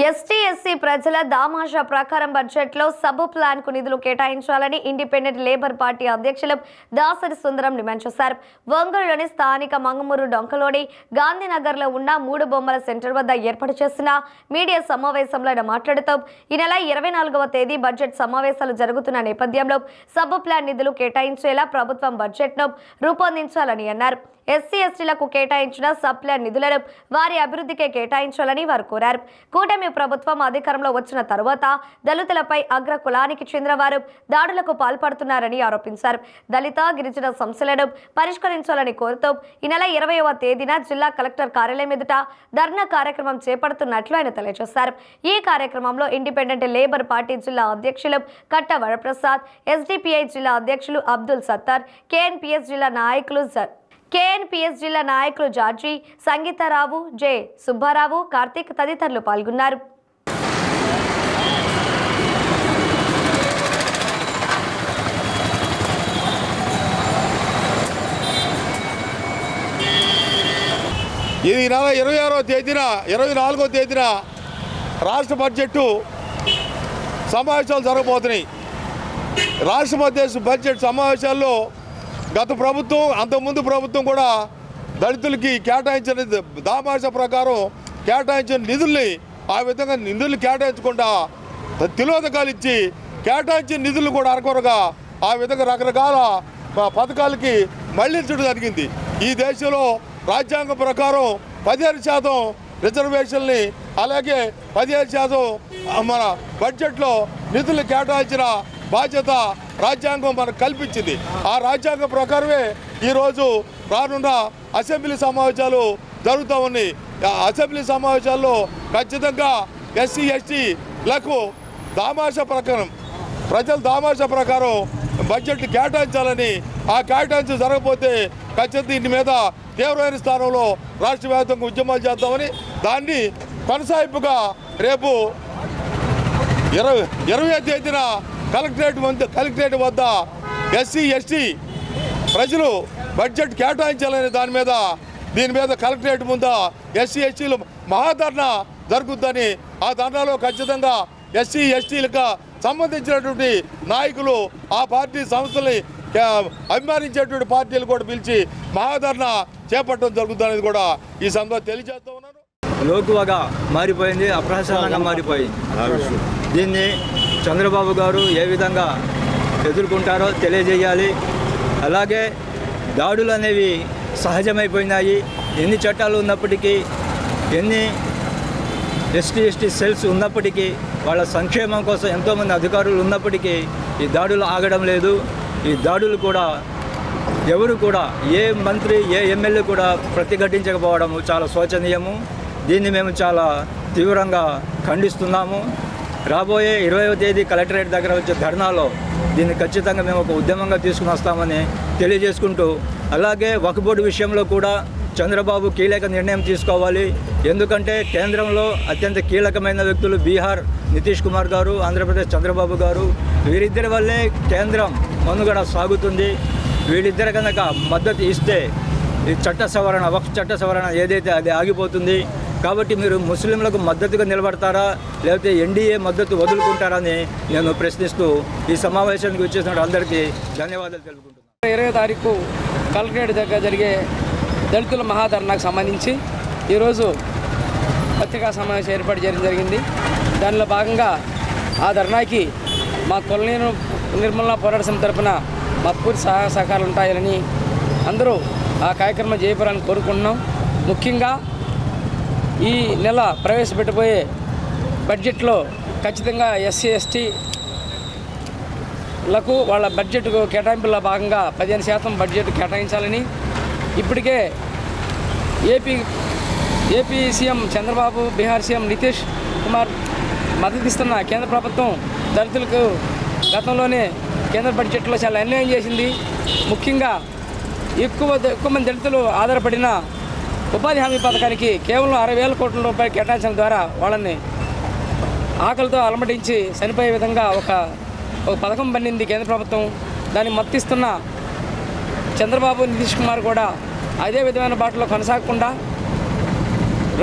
ST SC ప్రజల దామాషా ప్రకారం బడ్జెట్లో సబ్ ప్లాన్కు నిధులు కేటాయించాలని ఇండిపెండెంట్ లేబర్ పార్టీ అధ్యక్షులు దాసరి సుందరం డిమాండ్ చేశారు. ఒంగోలులోని స్థానిక మంగమూరు డొంకలోని గాంధీనగర్లో ఉన్న మూడు బొమ్మల సెంటర్ వద్ద ఏర్పాటు చేసిన మీడియా సమావేశంలో ఆయన మాట్లాడుతూ ఈ నెల ఇరవై నాలుగవ తేదీ బడ్జెట్ సమావేశాలు జరుగుతున్న నేపథ్యంలో సబ్ ప్లాన్ నిధులు కేటాయించేలా ప్రభుత్వం బడ్జెట్ను రూపొందించాలని అన్నారు. ఎస్సీ ఎస్టీలకు కేటాయించిన ప్లాన్ నిధులను వారి అభివృద్ధికే కేటాయించాలని వారు కోరారు. కూటమి ప్రభుత్వం అధికారంలో వచ్చిన తరువాత దళితులపై అగ్ర కులానికి చెందిన వారు దాడులకు పాల్పడుతున్నారని ఆరోపించారు. దళిత గిరిజన సమస్యలను పరిష్కరించాలని కోరుతూ ఈ నెల ఇరవైవ తేదీన జిల్లా కలెక్టర్ కార్యాలయం ఎదుట ధర్నా కార్యక్రమం చేపడుతున్నట్లు ఆయన తెలియజేశారు. ఈ కార్యక్రమంలో ఇండిపెండెంట్ లేబర్ పార్టీ జిల్లా అధ్యక్షులు కట్ట వరప్రసాద్ ఎస్డిపిఐ జిల్లా అధ్యక్షులు అబ్దుల్ సత్తార్ కేఎన్పిఎస్ జిల్లా నాయకులు కేఎన్పిఎస్ జిల్లా నాయకులు జార్జీ సంగీతారావు జె. సుబ్బారావు కార్తీక్ తదితరులు పాల్గొన్నారు. ఇది నెల ఇరవై ఆరో తేదీన ఇరవై నాలుగో తేదీన రాష్ట్ర బడ్జెట్ సమావేశాలు జరగబోతున్నాయి. రాష్ట్ర బడ్జెట్ సమావేశాల్లో గత ప్రభుత్వం అంతకుముందు ప్రభుత్వం కూడా దళితులకి కేటాయించిన దామాష ప్రకారం కేటాయించిన నిధుల్ని ఆ విధంగా నిధులు కేటాయించకుండా తిలోదకాలు ఇచ్చి కేటాయించిన నిధులు కూడా అరకొరగా ఆ విధంగా రకరకాల పథకాలకి మళ్ళించడం జరిగింది. ఈ దేశంలో రాజ్యాంగం ప్రకారం పదిహేను శాతం రిజర్వేషన్ని అలాగే పదిహేను శాతం మన బడ్జెట్లో నిధులు కేటాయించిన బాధ్యత రాజ్యాంగం మనకు కల్పించింది. ఆ రాజ్యాంగం ప్రకారమే ఈరోజు రానున్న అసెంబ్లీ సమావేశాలు జరుగుతూ ఉన్నాయి. అసెంబ్లీ సమావేశాల్లో ఖచ్చితంగా ఎస్సీ ఎస్టీలకు దామాష ప్రకారం ప్రజల దామాష ప్రకారం బడ్జెట్ కేటాయించాలని ఆ కేటాయించ జరగకపోతే ఖచ్చితంగా దీని మీద తీవ్రమైన స్థానంలో రాష్ట్ర వ్యాప్తంగా ఉద్యమాలు చేద్దామని దాన్ని కొనసాగింపుగా రేపు ఇరవై ఇరవై తేదీన కలెక్టరేట్ వద్ద కలెక్టరేట్ వద్ద ఎస్సీ ఎస్టీ ప్రజలు బడ్జెట్ కేటాయించాలనే దాని మీద దీని మీద కలెక్టరేట్ ముందు ఎస్సీ ఎస్టీలు మహాధర్ణ జరుగుద్దని ఆ ధర్నాలో ఖచ్చితంగా ఎస్సీ ఎస్టీలకు సంబంధించినటువంటి నాయకులు ఆ పార్టీ సంస్థల్ని అభిమానించేటువంటి పార్టీలు కూడా పిలిచి మహాధర్ణ చేపట్టడం జరుగుతుందనేది కూడా ఈ సందర్భంగా తెలియజేస్తూ ఉన్నారు లోకువగా మారిపోయింది అప్రహసనంగా మారిపోయింది. దీన్ని చంద్రబాబు గారు ఏ విధంగా ఎదుర్కొంటారో తెలియజేయాలి. అలాగే దాడులు అనేవి సహజమైపోయినాయి. ఎన్ని చట్టాలు ఉన్నప్పటికీ ఎన్ని ఎస్టీ ఎస్టీ సెల్స్ ఉన్నప్పటికీ వాళ్ళ సంక్షేమం కోసం ఎంతోమంది అధికారులు ఉన్నప్పటికీ ఈ దాడులు ఆగడం లేదు. ఈ దాడులు కూడా ఎవరు కూడా ఏ మంత్రి ఏ ఎమ్మెల్యే కూడా ప్రతిఘటించకపోవడం చాలా శోచనీయము. దీన్ని మేము చాలా తీవ్రంగా ఖండిస్తున్నాము. రాబోయే ఇరవైవ తేదీ కలెక్టరేట్ దగ్గర వచ్చే ధర్నాలో దీన్ని ఖచ్చితంగా మేము ఒక ఉద్యమంగా తీసుకుని వస్తామని తెలియజేసుకుంటూ అలాగే వక్బోర్డు విషయంలో కూడా చంద్రబాబు కీలక నిర్ణయం తీసుకోవాలి. ఎందుకంటే కేంద్రంలో అత్యంత కీలకమైన వ్యక్తులు బీహార్ నితీష్ కుమార్ గారు ఆంధ్రప్రదేశ్ చంద్రబాబు గారు. వీరిద్దరి వల్లే కేంద్రం మనుగడ సాగుతుంది. వీళ్ళిద్దరు కనుక మద్దతు ఇస్తే ఈ చట్ట సవరణ వక్ఫ్ చట్ట సవరణ ఏదైతే అది ఆగిపోతుంది కాబట్టి మీరు ముస్లింలకు మద్దతుగా నిలబడతారా? లేకపోతే ఎన్డీఏ మద్దతు వదులుకుంటారని నేను ప్రశ్నిస్తూ ఈ సమావేశానికి వచ్చేసిన అందరికీ ధన్యవాదాలు తెలుపుకుంటున్నాను. ఇరవై తారీఖు కలెక్టరేట్ దగ్గర జరిగే దళితుల మహాధర్నాకు సంబంధించి ఈరోజు పత్రికా సమావేశం ఏర్పాటు చేయడం జరిగింది. దానిలో భాగంగా ఆ ధర్నాకి మా కొలనీరు నిర్మూలన పోరాట సమితి తరఫున మా పూర్తి సహాయ సహకారాలు ఉంటాయని అందరూ ఆ కార్యక్రమం చేయబడాలని కోరుకుంటున్నాం. ముఖ్యంగా ఈ నెల ప్రవేశపెట్టబోయే బడ్జెట్లో ఖచ్చితంగా ఎస్సీ ఎస్టీ లకు వాళ్ళ బడ్జెట్ కేటాయింపుల్లో భాగంగా పదిహేను శాతం బడ్జెట్ కేటాయించాలని ఇప్పటికే AP AP CM Chandrababu Bihar CM Nitish Kumar మద్దతిస్తున్న కేంద్ర ప్రభుత్వం దళితులకు గతంలోనే కేంద్ర బడ్జెట్లో చాలా అన్యాయం చేసింది. ముఖ్యంగా ఎక్కువ ఎక్కువ మంది దళితులు ఆధారపడిన ఉపాధి హామీ పథకానికి కేవలం అరవై వేల కోట్ల రూపాయలు కేటాయించడం ద్వారా వాళ్ళని ఆకలితో అలమటించి చనిపోయే విధంగా ఒక ఒక పథకం పండింది కేంద్ర ప్రభుత్వం. దాన్ని మత్తిస్తున్న చంద్రబాబు నితీష్ కుమార్ కూడా అదే విధమైన బాటలో కొనసాగకుండా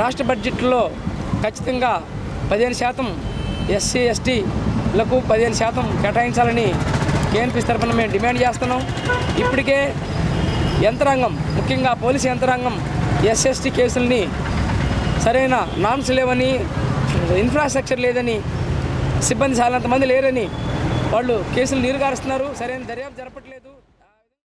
రాష్ట్ర బడ్జెట్లో ఖచ్చితంగా పదిహేను శాతం ఎస్సీ ఎస్టీలకు పదిహేను శాతం కేటాయించాలని కేఎన్పీ తరఫున మేము డిమాండ్ చేస్తున్నాం. ఇప్పటికే యంత్రాంగం ముఖ్యంగా పోలీసు యంత్రాంగం ఎస్ఎస్టీ కేసులని సరైన నామ్స్ లేవని ఇన్ఫ్రాస్ట్రక్చర్ లేదని సిబ్బంది చాలంతమంది లేరని వాళ్ళు కేసులు నీరుగారుస్తున్నారు. సరైన దర్యాప్తు జరపట్లేదు.